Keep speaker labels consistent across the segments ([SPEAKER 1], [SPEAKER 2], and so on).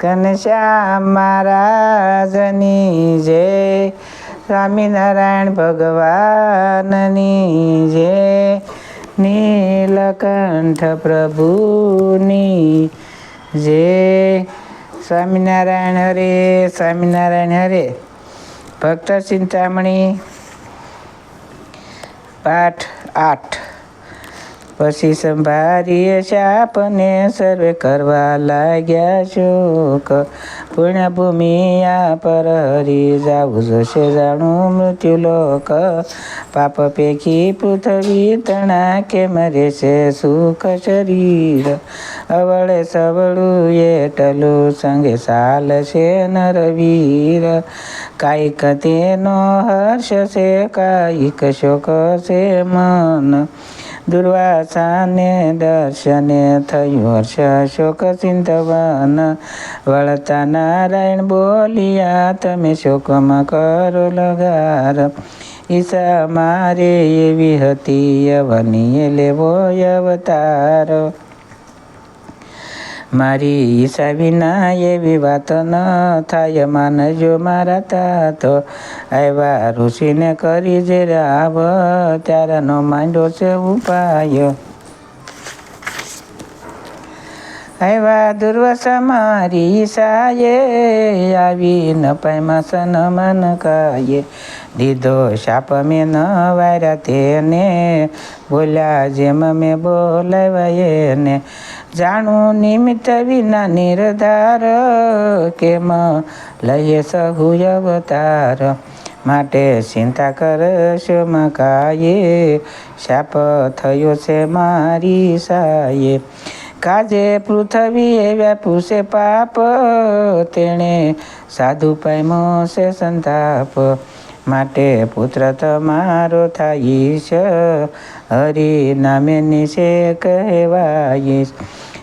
[SPEAKER 1] ઘનશ્યામ મહારાજની જય સ્વામિનારાયણ ભગવાનની જય નીલકંઠ પ્રભુની જય સ્વામિનારાયણ હરે સ્વામિનારાયણ હરે. ભક્ત ચિંતામણી, પાઠ આઠ. પછી સંભારીએ શાપને સર્વે કરવા લાગ્યા શોક. પુણ્યભૂમિ આ પર હરી જાવું જોશે જાણું મૃત્યુલોક. પાપ પેખી પૃથ્વી તણા કે મરે છે સુખ શરીર. અવળે સવળું એટલું સંગે સાલ છે નરવીર. કાંઈક તેનો હર્ષ છે, કાંઈક શોક છે મન. દુર્વાસાને દર્શને થયું હર્ષ શોક ચિંતવન વળતા નારાયણ બોલિયા તમે શોકમાં કરો લગાર ઈશા મારે એવી હતી યવનીએ લેવો અવતાર મારી ઈશા વિના એવી વાત ન થાય. માનજો મારા તાતો. આવ્યા ઋષિને કરી જે રાવ, ત્યારનો માંડ્યો છે ઉપાય. આવ્યા દુર્વસા મારી ઈશાએ આવી ન પાયમાં સનમન કાયે. દીધો શાપ મેં ન વાર્યા તેને. બોલ્યા, જેમ મેં બોલાવ્યા એને. જાણું નિમિત્ત વિના નિર્ધાર, કેમ લઈએ સહુ અવતાર? માટે ચિંતા કરશ મકાયે, શાપ થયો છે મારી સાયે. કાજે પૃથ્વી વ્યાપ્યું છે પાપ, તેણે સાધુ પામ્યો છે સંતાપ. માટે પુત્ર તમારો થાઈશ હરિ નામે નિશે કહેવાઈશ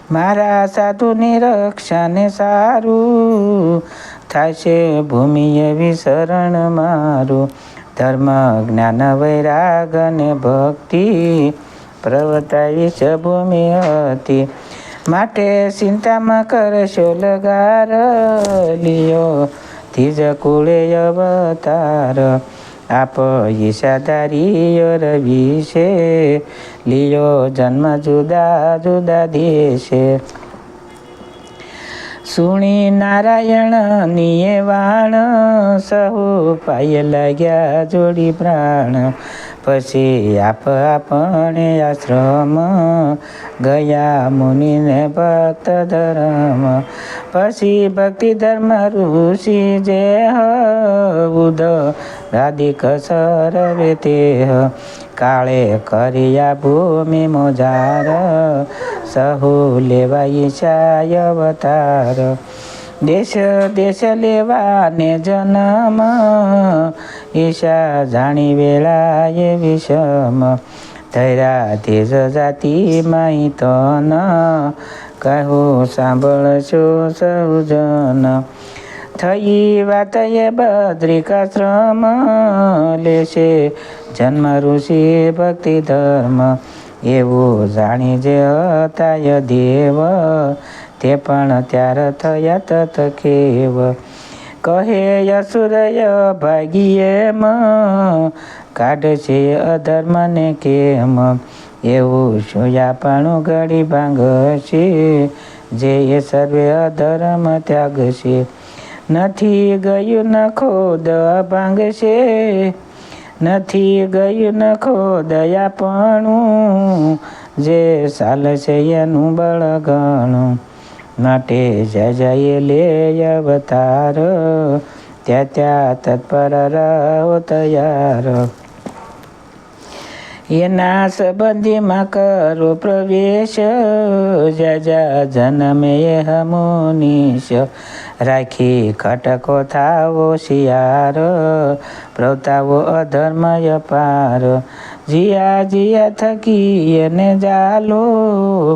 [SPEAKER 1] મારા સાધુની રક્ષાને સારું થશે ભૂમિએ વિસરણ મારું ધર્મ જ્ઞાન વૈરાગ અને ભક્તિ પ્રવતાવી છે ભૂમિ હતી માટે ચિંતામાં કરશો લગાર લિયો ત્રીજ કુળે અવતાર આપ ઈશાધારીઓ રવિ લિયો જન્મ જુદા જુદા દેશે. સુણી નારાયણ નિયે વાણ, સહુ પાય લાગ્યા જોડી પ્રાણ. પછી આપ આપણે આશ્રમ ગયા મુનિને ભક્ત ધર્મ. પછી ભક્તિ ધર્મ ઋષિ જે ઉદ રાધિક સરવે તે કાળે કર્યા ભૂમિ મોજાર, સહુ લેવાઈ ચાય અવતાર. દેશ દેશ લેવાને જન્મ, ઈશા જાણી વેળાએ વિષમ. ધૈરા તેજ જાતિ માઈ તન, કહું સાંભળશો સૌજન થઈ વાત એ બદ્રિકાશ્રમ લેશે જન્મ ઋષિ ભક્તિ ધર્મ. એવું જાણી જે હતા દેવ તે પણ ત્યાર થયા તત કેવ. કહે અસુરય ભાગીએ મ, કાઢશે અધર્મને કેમ? એવું સોયાપણું ઘડી ભાંગશે, જે એ સર્વે અધર્મ ત્યાગશે. નથી ગયું ન ખોદ ભાંગશે, નથી ગયું ન ખોદયાપણું જે ચાલશે એનું બળગણું. માટે જય જય લે અવતાર. ત્યાં ત્યાં તત્પર રહો તૈયાર. એના સંબંધીમાં કરો પ્રવેશ. જય જય હમો હમુનીશ રાખી ખટકો થાવો શિયાર પ્રવતાવો અધર્મય પાર. જીયા જીયા થકી એને જાલો,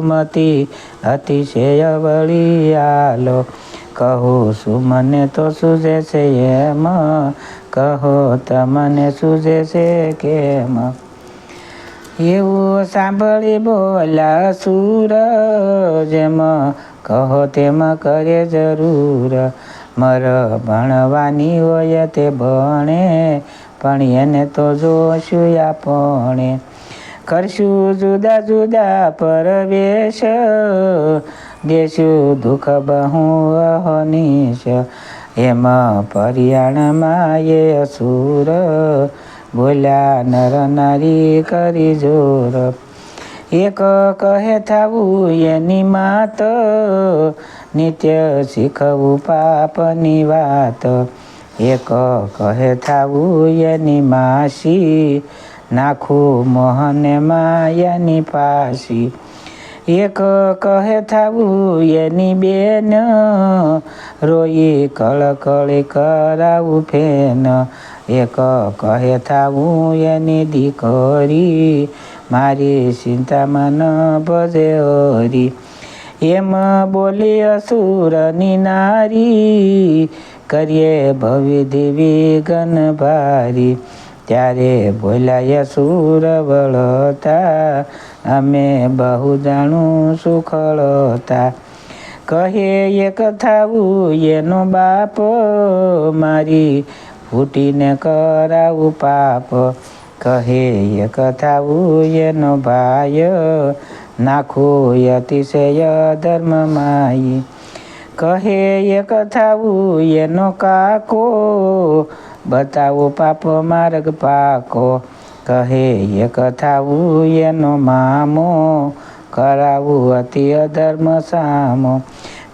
[SPEAKER 1] મતી અતિશય વળી આલો. કહું, શું મને તો સૂઝે છે એમ? કહો, તમને સૂઝે છે કેમ? એવું સાંભળી બોલા સુર જેમ કહો તેમાં કરે જરૂર. મર ભણવાની હોય તે ભણે, પણ એને તો જોશું આપણે. કરશું જુદા જુદા પરવેશ, દેશું દુઃખ બહુ અહનીશ. એમાં પરિયાણમાં એ અસુર, બોલ્યા, નર નારી કરી જોર. એક કહે થાવું એની માત, નિત્ય શીખવું પાપની વાત. એક કહે થાવું એની માસી, નાખું મોહને માયાની પાસી. એક કહે થાવું એની બેન, રોઈ કળકળી કરાવું ફેન. એક કહે થાવું એની દીકરી મારી ચિંતામાં ન ભજે હરી એમ બોલી અસુરની નારી કરીએ ભવિ દેવી ગન ભારી ત્યારે બોલાય સુર વળતા અમે બહુ જાણું સુખળતા કહે એક થાવું એનો બાપ મારી ફૂટીને કરાવું પાપ કહે એક થાવું એનો ભાઈ નાખું અતિશય ધર્મ માઈ કહે એક થાવું એનો કાકો બતાવો પાપ માર્ગ પાકો કહે એક થાવું એનો મામો કરાવું અતિ અધર્મ સામો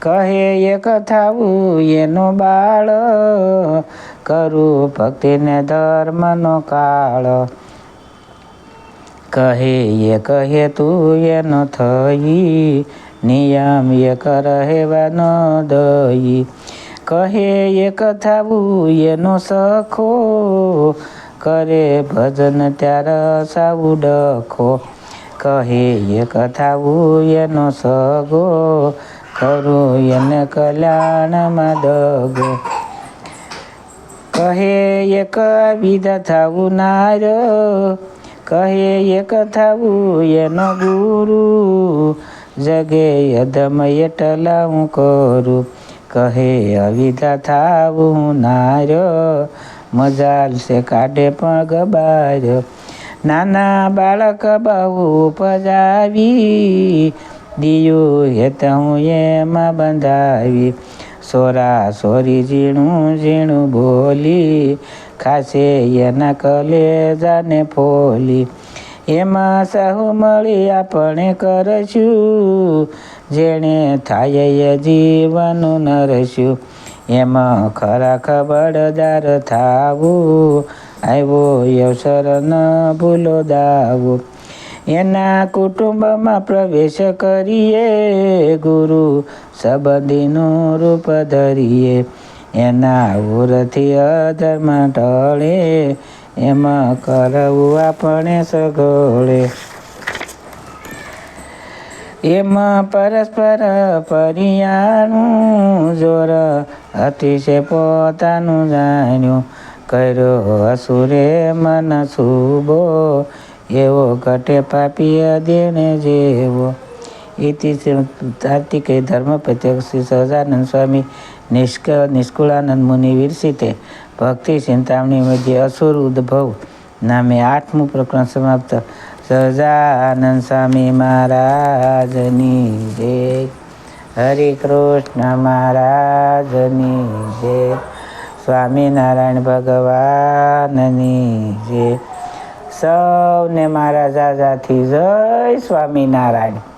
[SPEAKER 1] કહે એક થાવું એનો બાળ કરું ભક્તિને ધર્મનો કાળ. કહે એ કહે તું એનો થઈ, નિયમ એ રહેવાનો દઈ. કહે એક થાવું એનો સખો, કરે ભજન ત્યાર સાવું ડખો. કહે એક થાવું એનો સગો ખરું એને કલ્યાણમાં દગો. કહે એક વિધ થવું નાર કહે એક થવું એનો ગુરુ, જગે અધમ એટલા હું કરું. કહે અવિધા થાવું નાર મજાલ છે કાઢે પણ ગબાર નાના બાળક બહુ પજાવી દિયું હેત હું એમાં બંધાવી. સોરા સોરી ઝીણું ઝીણું બોલી ખાસે એના કલેજાને ફોલી. એમાં સહુ મળી આપણે કરશું, જેણે થાય એ જીવનું નરશું. એમાં ખરા ખબરદાર થાવું, આવ્યો અવસર ન ભૂલો દાવો. એના કુટુંબમાં પ્રવેશ કરીએ, ગુરુ સંબંધીનું રૂપ ધરીએ. એના ઉરથી અધર્મ ટળે એમાં કરવું આપણે સગોળે એમાં પરસ્પર પરિયાણું જોર, અતિશય પોતાનું જાણ્યું. કર્યો અસુરે મન શુભો એવો ઘટે પાપી દેને જેવો. ઇતિ કાર્તિકે ધર્મ શ્રી સહજાનંદ સ્વામી નિષ્ક નિષ્કુળાનંદ મુનિ વિરસિતે ભક્તિ ચિંતામણી મધ્ય અસુર ઉદ્ભવ નામે આઠમું પ્રકરણ સમાપ્ત. સહજાનંદ સ્વામી મહારાજની જય. હરે કૃષ્ણ મહારાજની જય. સ્વામિનારાયણ ભગવાનની જય. સૌને મારા જાજાથી જય સ્વામિનારાયણ.